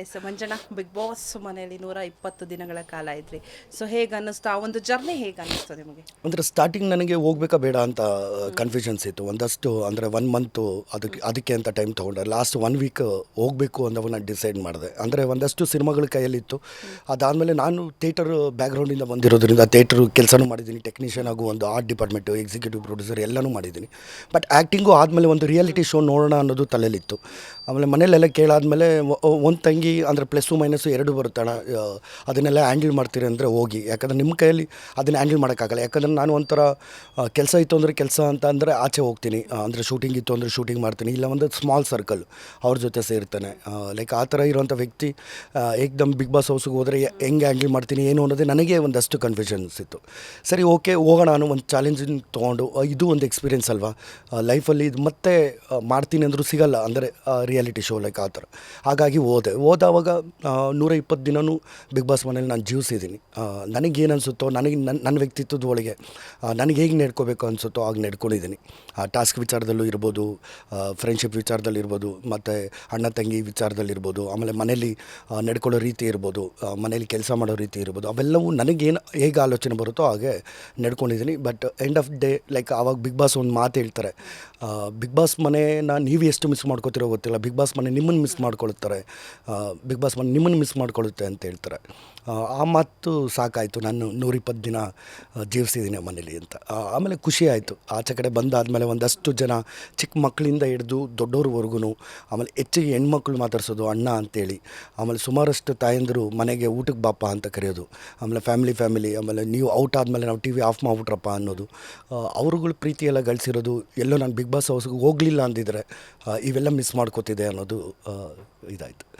S, Manjanna, big boss ಮನೆಯಲ್ಲಿ ನೂರ ಇಪ್ಪತ್ತು ದಿನಗಳ ಕಾಲ ಇದ್ರಿ. ಸೊ ಹೇಗೆ ಅನ್ನಿಸ್ತು? ಆ ಒಂದು ಜರ್ನಿ ಹೇಗೆ ಅನ್ನಿಸ್ತು ನಿಮಗೆ? ಅಂದ್ರೆ ಸ್ಟಾರ್ಟಿಂಗ್ ನನಗೆ ಹೋಗ್ಬೇಕಾ ಬೇಡ ಅಂತ ಕನ್ಫ್ಯೂಷನ್ಸ್ ಇತ್ತು. ಒಂದಷ್ಟು ಅಂದರೆ ಒನ್ ಮಂತು ಅದಕ್ಕೆ ಅದಕ್ಕೆ ಅಂತ ಟೈಮ್ ತೊಗೊಂಡೆ. ಲಾಸ್ಟ್ ಒನ್ ವೀಕ್ ಹೋಗಬೇಕು ಅಂತ ನಾನು ಡಿಸೈಡ್ ಮಾಡಿದೆ. ಅಂದರೆ ಒಂದಷ್ಟು ಸಿನಿಮಾಗಳ ಕೈಯಲ್ಲಿತ್ತು. ಅದಾದಮೇಲೆ ನಾನು ಥಿಯೇಟರ್ ಬ್ಯಾಕ್ಗ್ರೌಂಡಿಂದ ಬಂದಿರೋದ್ರಿಂದ ಥಿಯೇಟರ್ ಕೆಲಸನೂ ಮಾಡಿದ್ದೀನಿ. ಟೆಕ್ನಿಷಿಯನ್ ಆಗು ಒಂದು ಆರ್ಟ್ ಡಿಪಾರ್ಟ್ಮೆಂಟು ಎಕ್ಸಿಕ್ಯೂಟಿವ್ ಪ್ರೊಡ್ಯೂಸರ್ ಎಲ್ಲನೂ ಮಾಡಿದ್ದೀನಿ. ಬಟ್ ಆ್ಯಕ್ಟಿಂಗು ಆದಮೇಲೆ ಒಂದು ರಿಯಾಲಿಟಿ ಶೋ ನೋಡೋಣ ಅನ್ನೋದು ತಲೆಯಲ್ಲಿತ್ತು ಆಮೇಲೆ ಮನೇಲೆಲ್ಲ ಕೇಳಾದ್ಮೇಲೆ ಒಂದು ತಂಗಿ ಅಂದರೆ ಪ್ಲಸ್ಸು ಮೈನಸ್ಸು ಎರಡು ಬರುತ್ತಣ ಅದನ್ನೆಲ್ಲ ಹ್ಯಾಂಡಲ್ ಮಾಡ್ತೀರಿ ಅಂದರೆ ಹೋಗಿ. ಯಾಕಂದರೆ ನಿಮ್ಮ ಕೈಯಲ್ಲಿ ಅದನ್ನ ಹ್ಯಾಂಡಲ್ ಮಾಡೋಕ್ಕಾಗಲ್ಲ. ಯಾಕಂದರೆ ನಾನು ಒಂಥರ ಕೆಲಸ ಇತ್ತು ಅಂದರೆ ಕೆಲಸ ಅಂತ ಅಂದರೆ ಆಚೆ ಹೋಗ್ತೀನಿ. ಅಂದರೆ ಶೂಟಿಂಗ್ ಇತ್ತು ಅಂದರೆ ಶೂಟಿಂಗ್ ಮಾಡ್ತೀನಿ. ಇಲ್ಲ ಒಂದು ಸ್ಮಾಲ್ ಸರ್ಕಲ್ ಅವ್ರ ಜೊತೆ ಸೇರ್ತಾನೆ. ಲೈಕ್ ಆ ಥರ ಇರುವಂಥ ವ್ಯಕ್ತಿ ಏಕ್ದಮ್ ಬಿಗ್ ಬಾಸ್ ಹೌಸ್ಗೆ ಹೋದರೆ ಹೆಂಗೆ ಹ್ಯಾಂಡಲ್ ಮಾಡ್ತೀನಿ ಏನು ಅನ್ನೋದೇ ನನಗೆ ಒಂದಷ್ಟು ಕನ್ಫ್ಯೂಷನ್ಸ್ ಇತ್ತು. ಸರಿ ಓಕೆ ಹೋಗೋಣ ನಾನು ಒಂದು ಚಾಲೆಂಜಿಂಗ್ ತೊಗೊಂಡು. ಇದು ಒಂದು ಎಕ್ಸ್ಪೀರಿಯನ್ಸ್ ಅಲ್ವಾ? ಲೈಫಲ್ಲಿ ಇದು ಮತ್ತೆ ಮಾಡ್ತೀನಿ ಅಂದರೂ ಸಿಗಲ್ಲ. ಅಂದರೆ ರಿಯಾಲಿಟಿ ಶೋ ಲೈಕ್ ಆ ಥರ. ಹಾಗಾಗಿ ಹೋದೆ. ಹೋದವಾಗ ನೂರ ಇಪ್ಪತ್ತು ದಿನವೂ ಬಿಗ್ ಬಾಸ್ ಮನೇಲಿ ನಾನು ಜೀವಿಸಿದ್ದೀನಿ. ನನಗೇನು ಅನಿಸುತ್ತೋ ನನಗೆ ನನ್ನ ನನ್ನ ವ್ಯಕ್ತಿತ್ವದ ಒಳಗೆ ನನಗೆ ಹೇಗೆ ನಡ್ಕೋಬೇಕು ಅನಿಸುತ್ತೋ ಆಗ ನೆಡ್ಕೊಂಡಿದ್ದೀನಿ. ಆ ಟಾಸ್ಕ್ ವಿಚಾರದಲ್ಲೂ ಇರ್ಬೋದು ಫ್ರೆಂಡ್ಶಿಪ್ ವಿಚಾರದಲ್ಲಿ ಇರ್ಬೋದು, ಮತ್ತು ಅಣ್ಣ ತಂಗಿ ವಿಚಾರದಲ್ಲಿರ್ಬೋದು ಆಮೇಲೆ ಮನೇಲಿ ನೆಡ್ಕೊಳ್ಳೋ ರೀತಿ ಇರ್ಬೋದು ಮನೇಲಿ ಕೆಲಸ ಮಾಡೋ ರೀತಿ ಇರ್ಬೋದು, ಅವೆಲ್ಲವೂ ನನಗೇನು ಹೇಗೆ ಆಲೋಚನೆ ಬರುತ್ತೋ ಹಾಗೆ ನಡ್ಕೊಂಡಿದ್ದೀನಿ. But end of day like ಆವಾಗ ಬಿಗ್ ಬಾಸ್ ಒಂದು ಮಾತು ಹೇಳ್ತಾರೆ ಬಿಗ್ ಬಾಸ್ ಮನೆನ ನೀವು ಎಷ್ಟು ಮಿಸ್ ಮಾಡ್ಕೋತಿರೋ ಗೊತ್ತಿಲ್ಲ ಬಿಗ್ ಬಾಸ್ ಮನೆ ನಿಮ್ಮನ್ನು ಮಿಸ್ ಮಾಡ್ಕೊಳ್ತಾರೆ. ಬಿಗ್ ಬಾಸ್ ಮನೆ ನಿಮ್ಮನ್ನು ಮಿಸ್ ಮಾಡ್ಕೊಳ್ಳುತ್ತೆ ಅಂತ ಹೇಳ್ತಾರೆ. ಆ, ಮಾತು ಸಾಕಾಯಿತು ನಾನು ನೂರಿಪ್ಪತ್ತು ದಿನ ಜೀವಿಸಿದ್ದೀನಿ ಮನೇಲಿ ಅಂತ. ಆಮೇಲೆ ಖುಷಿ ಆಯಿತು. ಆಚೆ ಕಡೆ ಬಂದಾದಮೇಲೆ ಒಂದಷ್ಟು ಜನ ಚಿಕ್ಕ ಮಕ್ಕಳಿಂದ ಹಿಡಿದು ದೊಡ್ಡವ್ರವರೆಗೂ ಆಮೇಲೆ ಹೆಚ್ಚಿಗೆ ಹೆಣ್ಮಕ್ಳು ಮಾತಾಡ್ಸೋದು ಅಣ್ಣ ಅಂತೇಳಿ ಆಮೇಲೆ ಸುಮಾರಷ್ಟು ತಾಯಂದಿರು ಮನೆಗೆ ಊಟಕ್ಕೆ ಬಾಪ ಅಂತ ಕರೆಯೋದು ಆಮೇಲೆ ಫ್ಯಾಮಿಲಿ ಫ್ಯಾಮಿಲಿ ಆಮೇಲೆ ನೀವು ಔಟ್ ಆದಮೇಲೆ ನಾವು ಟಿ ವಿ ಆಫ್ ಮಾಡ್ಬಿಟ್ರಪ್ಪ ಅನ್ನೋದು. ಅವ್ರುಗಳ ಪ್ರೀತಿ ಎಲ್ಲ ಗಳಿಸಿರೋದು ಎಲ್ಲೋ ನಾನು ಬಿಗ್ ಬಾಸ್ ಹೌಸ್ಗೆ ಹೋಗಲಿಲ್ಲ ಅಂದಿದ್ರೆ ಇವೆಲ್ಲ ಮಿಸ್ ಮಾಡ್ಕೋತಿದೆ ಅನ್ನೋದು ಇದಾಯಿತು.